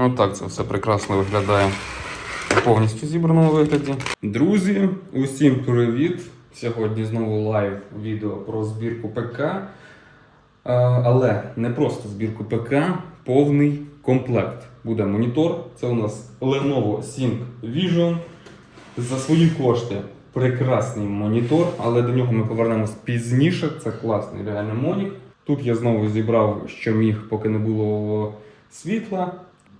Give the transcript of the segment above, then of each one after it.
Отак це все прекрасно виглядає повністю зібраному вигляді. Друзі, усім привіт! Сьогодні знову лайв відео про збірку ПК. Е, Але не просто збірку ПК, повний комплект. Буде монітор. Це у нас Lenovo Sync Vision. За свої кошти прекрасний монітор, але до нього ми повернемось пізніше. Це класний реально монік. Тут я знову зібрав, що міг, поки не було світла.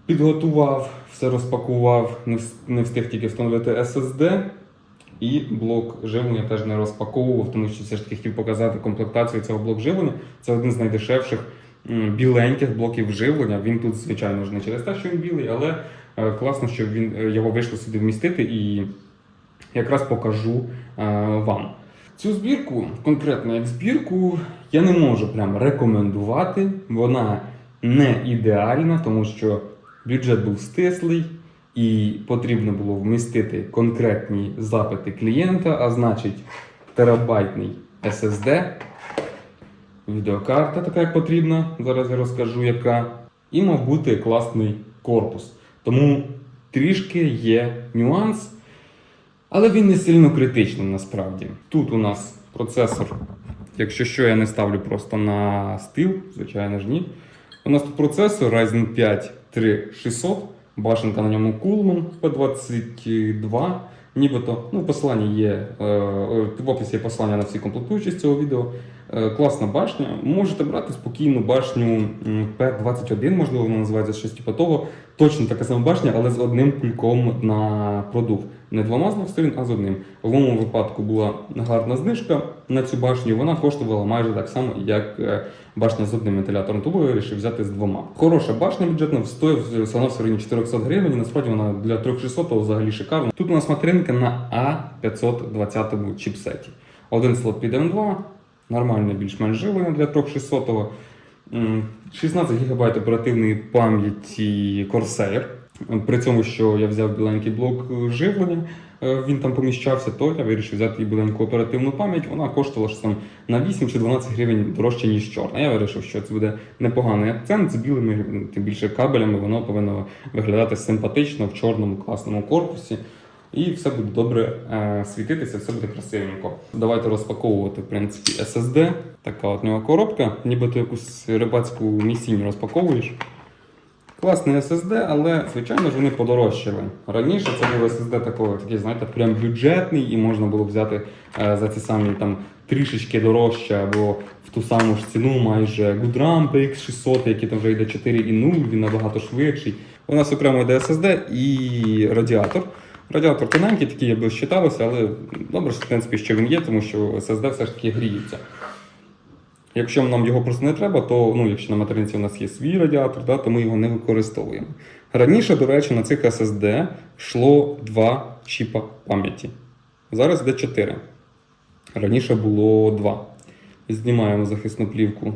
Підготував, все розпакував, не встиг тільки встановити SSD. І блок живлення теж не розпаковував, тому що все ж таки хотів показати комплектацію цього блок живлення. Це один з найдешевших біленьких блоків живлення. Він тут, звичайно ж, не через те, що він білий, але е, класно, що він е, його вийшло сюди вмістити і якраз покажу е, вам. Цю збірку, конкретно як збірку, я не можу прям рекомендувати. Вона не ідеальна, тому що бюджет був стислий і потрібно було вмістити конкретні запити клієнта, а значить терабайтний SSD, відеокарта, така як потрібна, зараз я розкажу яка, і мав бути класний корпус. Тому трішки є нюанс. Але він не сильно критичний насправді. Тут у нас процесор, якщо що, я не ставлю просто на стил, звичайно ж ні. У нас тут процесор Ryzen 5 3600, башенка на ньому Coolman P22. Нібито, ну, посилання є, е, е, в описі є посилання на всі комплектуючі з цього відео. Е, класна башня. Можете брати спокійну башню P21, можливо, вона називається щось типу того. Точно така сама башня, але з одним кульком на продув. Не двома з двох сторін, а з одним. В моєму випадку була гарна знижка на цю башню. Вона коштувала майже так само, як е, башня з одним вентилятором. Тому я вирішив взяти з двома. Хороша башня бюджетна, стоїть вона в районі 400 гривень. Насправді вона для 3600 взагалі шикарна. Тут у нас материнка на A520 чіпсеті. Один слот під M2, нормальне більш-менш живлення для 3600. М, 16 ГБ оперативної пам'яті Corsair. При цьому, що я взяв біленький блок живлення, е, він там поміщався, то я вирішив взяти біленьку оперативну пам'ять. Вона коштувала ж там на 8 чи 12 гривень дорожче, ніж чорна. Я вирішив, що це буде непоганий акцент з білими, тим більше кабелями, воно повинно виглядати симпатично в чорному класному корпусі. І все буде добре е, світитися, все буде красивенько. Давайте розпаковувати в принципі SSD. Така от нього коробка, нібито якусь рибацьку місінь розпаковуєш. Класний SSD, але звичайно ж вони подорожчали. Раніше це був SSD такого, такий, знаєте, прям бюджетний, і можна було взяти е, за ці самі там трішечки дорожче або в ту саму ж ціну майже Goodram PX600, який там вже йде 4.0, він набагато швидший. У нас окремо йде SSD і радіатор. Радіатор тоненький, такий якби считалося, але добре, що, в принципі, що він є, тому що SSD все ж таки гріється. Якщо нам його просто не треба, то ну, якщо на материнці у нас є свій радіатор, да, то ми його не використовуємо. Раніше, до речі, на цих SSD йшло два чіпа пам'яті. Зараз йде 4. Раніше було 2. Знімаємо захисну плівку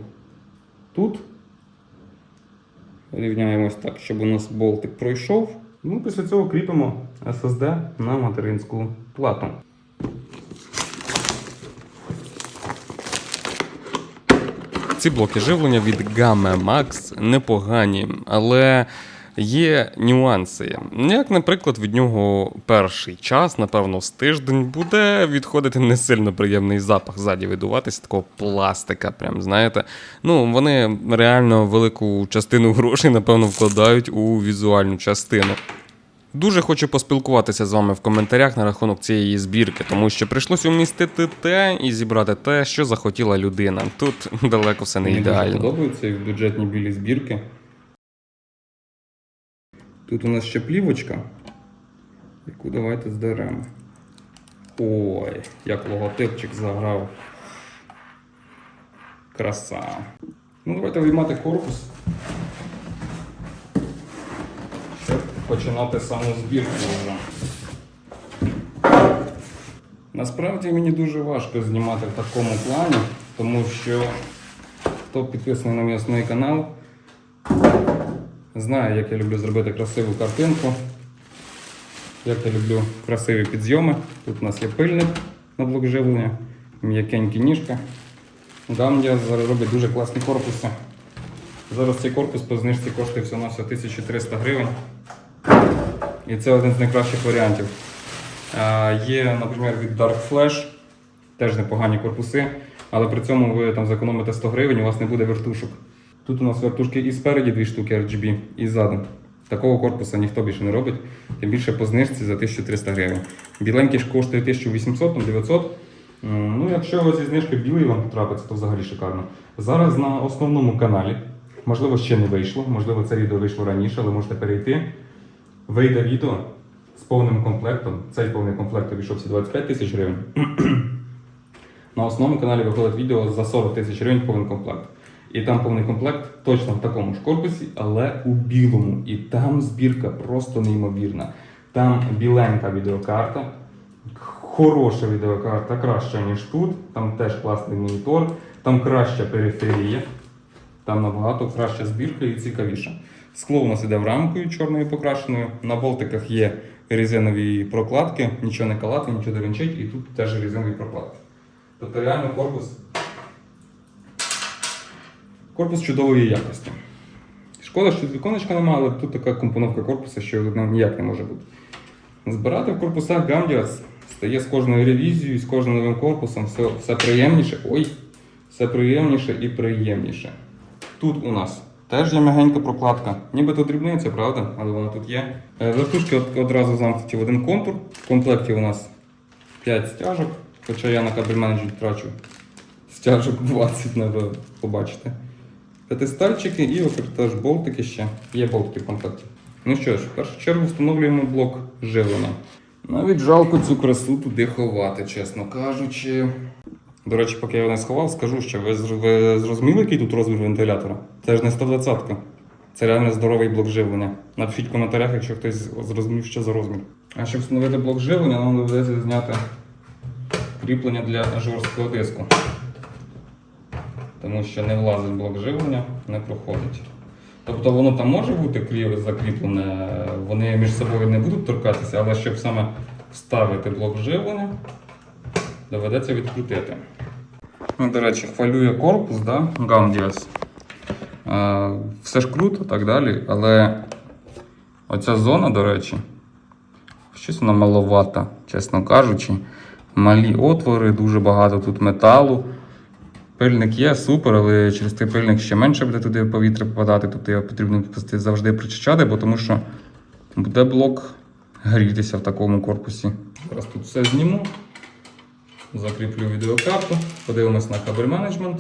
тут. Рівняємось так, щоб у нас болтик пройшов. Ну, після цього кріпимо SSD на материнську плату. Ці блоки живлення від Game Max непогані, але є нюанси. Як, наприклад, від нього перший час, напевно, з тиждень буде відходити не сильно приємний запах ззаді видуватися такого пластика. Прям знаєте. Ну, вони реально велику частину грошей, напевно, вкладають у візуальну частину. Дуже хочу поспілкуватися з вами в коментарях на рахунок цієї збірки, тому що прийшлося вмістити те і зібрати те, що захотіла людина. Тут далеко все не Мені ідеально. подобаються і бюджетні білі збірки. Тут у нас ще плівочка, яку давайте здеремо. Ой, як логотипчик заграв. Краса. Ну, давайте виймати корпус. Починати саму збірку вже. Насправді мені дуже важко знімати в такому плані, тому що хто підписаний на мій основний канал, знає, як я люблю зробити красиву картинку, як я люблю красиві підйоми. Тут у нас є пильник на блок живлення, м'якенькі ніжка. Гамдія зараз роблять дуже класні корпуси. Зараз цей корпус по знижці коштує всього на 1300 гривень. І це один з найкращих варіантів. А, Є, наприклад, від Dark Flash, теж непогані корпуси, але при цьому ви там зекономите 100 гривень, у вас не буде вертушок. Тут у нас вертушки і спереді дві штуки RGB, і ззаду. Такого корпуса ніхто більше не робить, тим більше по знижці за 1300 гривень. Біленький ж коштує 1800-900. Ну, якщо у вас зі знижки білий вам трапиться, то взагалі шикарно. Зараз на основному каналі, можливо, ще не вийшло, можливо, це відео вийшло раніше, але можете перейти. Вийде відео з повним комплектом. Цей повний комплект обійшовся 25 тисяч гривень. На основному каналі виходить відео за 40 тисяч гривень повний комплект. І там повний комплект точно в такому ж корпусі, але у білому. І там збірка просто неймовірна. Там біленька відеокарта, хороша відеокарта, краща, ніж тут. Там теж класний монітор, там краща периферія, там набагато краща збірка і цікавіша. Скло у нас іде в рамкою чорною покрашеною. На болтиках є резинові прокладки, нічого не калати, нічого не і тут теж резинові прокладки. Тобто реально корпус. Корпус чудової якості. Шкода, що тут віконечка немає, але тут така компоновка корпусу, що ну, ніяк не може бути. Збирати в корпусах Gambias стає з кожною ревізією, з кожним новим корпусом все, все приємніше. Ой, все приємніше і приємніше. Тут у нас теж є м'ягенька прокладка. Нібито дрібниця, правда? Але вона тут є. Е, Вертушки одразу замкнуті в один контур. В комплекті у нас 5 стяжок, хоча я на кабель менеджмент трачу стяжок 20, треба побачити. П'ятистальчики і теж болтики ще. Є болтики в комплекті. Ну що ж, в першу чергу встановлюємо блок живлення. Навіть жалко цю красу туди ховати, чесно кажучи. До речі, поки я його не сховав, скажу, що ви, ви зрозуміли, який тут розмір вентилятора? Це ж не 120-ка. Це реально здоровий блок живлення. Напишіть в коментарях, якщо хтось зрозумів, що за розмір. А щоб встановити блок живлення, нам доведеться зняти кріплення для жорсткого диску. Тому що не влазить блок живлення, не проходить. Тобто воно там може бути закріплене, вони між собою не будуть торкатися, але щоб саме вставити блок живлення, доведеться відкрутити. Ну, до речі, хвалює корпус, да? Е, все ж круто, так далі, але оця зона, до речі, щось вона маловата, чесно кажучи. Малі отвори, дуже багато тут металу. Пильник є, супер, але через той пильник ще менше буде туди повітря попадати, тобто його потрібно завжди причищати, бо тому що буде блок грітися в такому корпусі. Зараз тут все зніму, закріплю відеокарту, подивимось на кабель менеджмент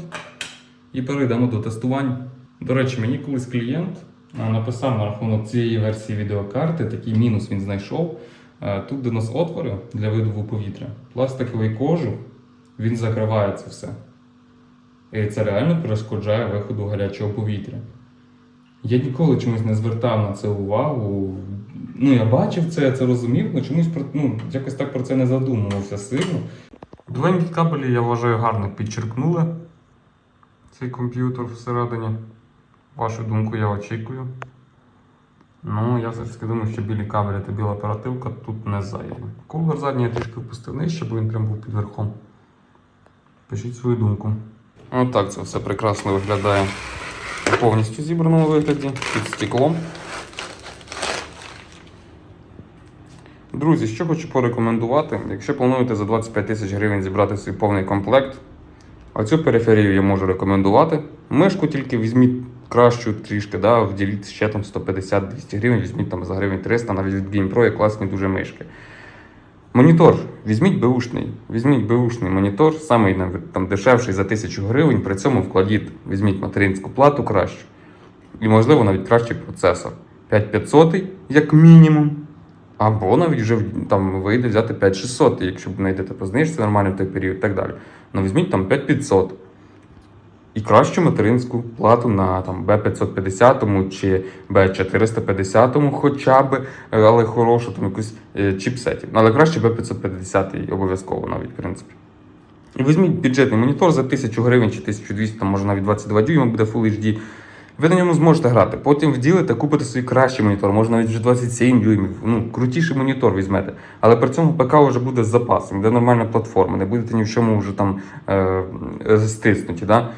і перейдемо до тестувань. До речі, мені колись клієнт написав на рахунок цієї версії відеокарти, такий мінус він знайшов. Е, Тут, де нас отвори для видову повітря, пластиковий кожух, він закриває це все. І це реально перешкоджає виходу гарячого повітря. Я ніколи чомусь не звертав на це увагу. Ну, я бачив це, я це розумів, але чомусь ну, якось так про це не задумувався сильно. Біленькі кабелі, я вважаю, гарно підчеркнули цей комп'ютер всередині. Вашу думку я очікую. Ну, я все ж таки думаю, що білі кабелі та біла оперативка тут не зайві. Кулер задній я трішки впустив нижче, бо він прям був під верхом. Пишіть свою думку. Отак це все прекрасно виглядає у повністю зібраному вигляді під стеклом. Друзі, що хочу порекомендувати, якщо плануєте за 25 тисяч гривень зібрати свій повний комплект, оцю периферію я можу рекомендувати. Мишку тільки візьміть кращу трішки, да, вділіть ще там 150-200 гривень, візьміть там за гривень 300, навіть від GamePro є класні дуже мишки. Монітор. Візьміть беушний. Візьміть беушний монітор, самий там дешевший за 1000 гривень, при цьому вкладіть, візьміть материнську плату кращу. І, можливо, навіть кращий процесор. 5500 як мінімум. Або навіть вже там вийде взяти 5600, якщо знайдете по знижці нормально в той період і так далі. Ну візьміть там 5500. І кращу материнську плату на там B550 чи B450 хоча б, е, але хорошу там якусь е, чіпсетів. Але краще B550 обов'язково навіть, в принципі. І візьміть бюджетний монітор за 1000 гривень чи 1200, там може навіть 22 дюйма буде Full HD. Ви на ньому зможете грати. Потім вділите, купите свій кращий монітор, може навіть вже 27 дюймів. Ну, крутіший монітор візьмете. Але при цьому ПК вже буде з запасом, буде нормальна платформа, не будете ні в чому вже там е, стиснуті. Да?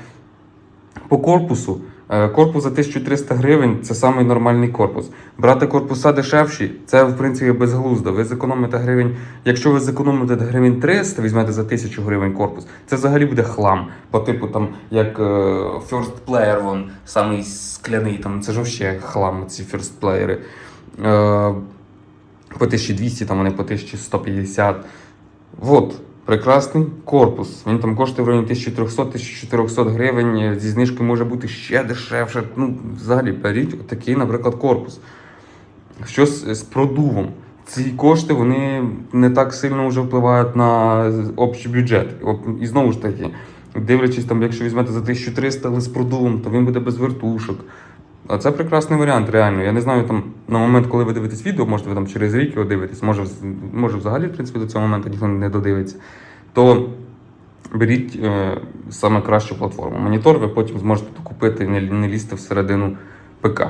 По корпусу Е, Корпус за 1300 гривень це самий нормальний корпус. Брати корпуса дешевші, це в принципі безглуздо. Ви зекономите гривень. Якщо ви зекономите гривень 300, візьмете за 1000 гривень корпус, це взагалі буде хлам. По типу там, як е, First Player, вон, самий скляний, там це ж взагалі хлам, ці First Player. Е, по 1200, там вони по 1150. Вот, прекрасний корпус. Він там коштує в районі 1300-1400 гривень. Зі знижки може бути ще дешевше. Ну, взагалі, беріть такий, наприклад, корпус. Щось з продувом. Ці кошти вони не так сильно вже впливають на общий бюджет. І знову ж таки, дивлячись, там, якщо візьмете за 1300, але з продувом, то він буде без вертушок. А це прекрасний варіант, реально. Я не знаю, там на момент, коли ви дивитесь відео, може ви там через рік його дивитесь, може, може взагалі, в принципі, до цього моменту ніхто не додивиться. То беріть е, саме кращу платформу. Монітор ви потім зможете купити і не, не лізти всередину ПК.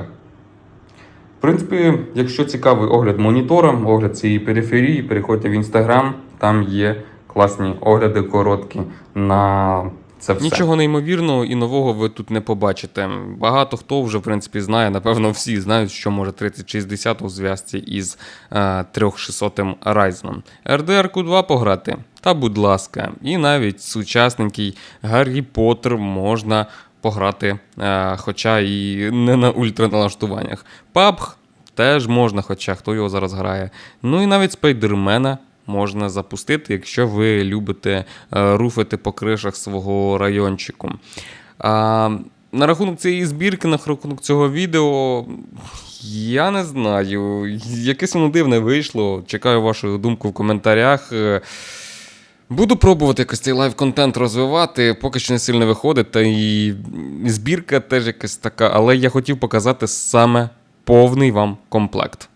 В принципі, якщо цікавий огляд монітора, огляд цієї периферії, переходьте в інстаграм, там є класні огляди короткі на це все. Нічого неймовірного і нового ви тут не побачите. Багато хто вже в принципі знає, напевно, всі знають, що може 3060 у зв'язці із е, 3600 Ryzen. RDR 2 пограти. Та будь ласка, і навіть сучасненький Гаррі Поттер можна пограти, е, хоча і не на ультраналаштуваннях. PUBG теж можна, хоча хто його зараз грає. Ну і навіть спайдермена можна запустити, якщо ви любите е, руфити по кришах свого райончику. На рахунок цієї збірки, на рахунок цього відео, я не знаю. Якесь воно дивне вийшло. Чекаю вашу думку в коментарях. Е, Буду пробувати якось цей лайв-контент розвивати, поки що не сильно виходить, та і збірка теж якась така, але я хотів показати саме повний вам комплект.